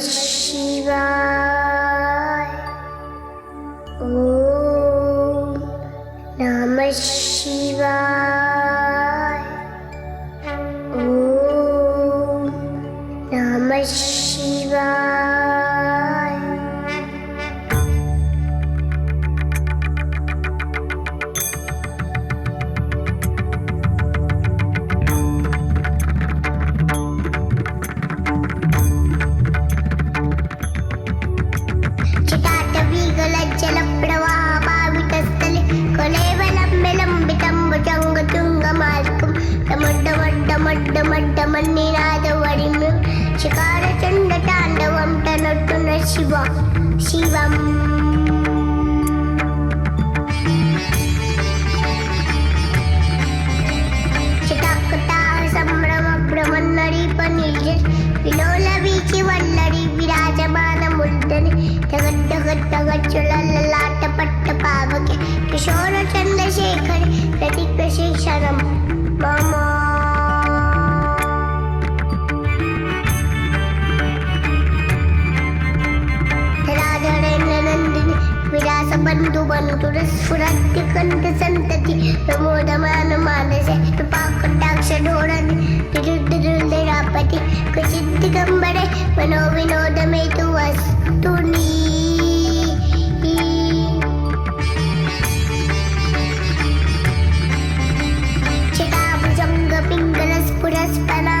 Shiva. Om Namah சிவம். பிரமன்னடி பன்னில் விலோல வீச்சு வல்லடி விராஜமான முல்தன் தகட் पुराती कंठ संतती प्रमोदमान मानसे कृपाकटाक्ष ढोरण विरुद्ध दुर्निरापती प्रसिद्ध कंबरे मनोविनोद मे तू वस्तु पिंगलस्फुरस्पना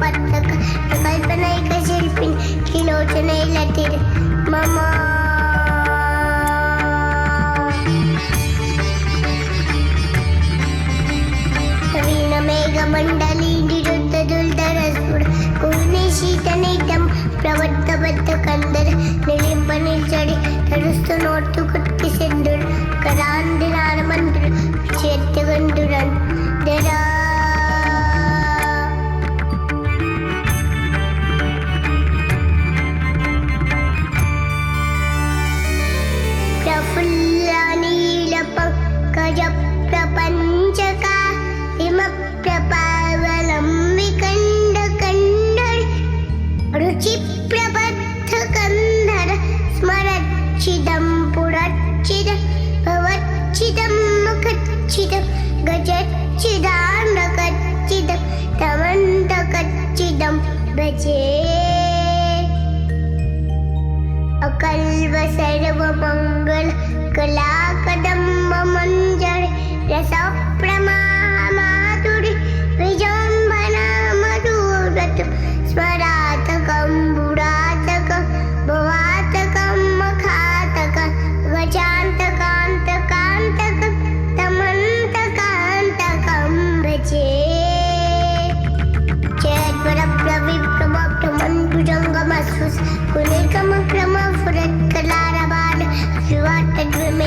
பத்தக கல்பனை கசில்பின் கிலோச்சனை லட்டில் மமா మండలిరుద్ధదుల్దరసుడు కూని శీతనితం ప్రవర్త బద్ద కందరు. నిలింప నిల్చడి తడుస్తూ నోట్టు కుట్టి సెందుడు మంత్రుడు. చేత్తు मंगल कला कदम मंजर रस प्रमाह माधुरी विजंबना मधुरत स्मरातकं बुरातकं भवातकं मखातकं गजान्तकान्तकान्तकं तमन्तकान्तकं भजे। जयद्वरप्रविप्रमभ्रमन् भुजङ्गमस्वस् कुलिकमक्रमफुरत्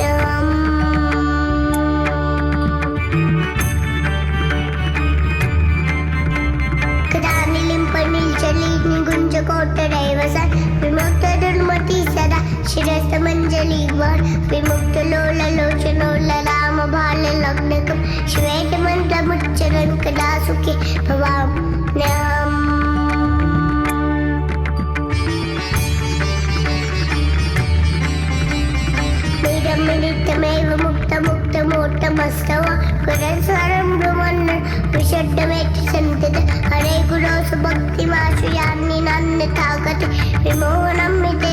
Namaste. දොඩ්ඩමැටි සන්තද? අරේ ගුරෝසු භක්තිමාශු යන්නේ නන්න තාගත. විමෝනම් මිත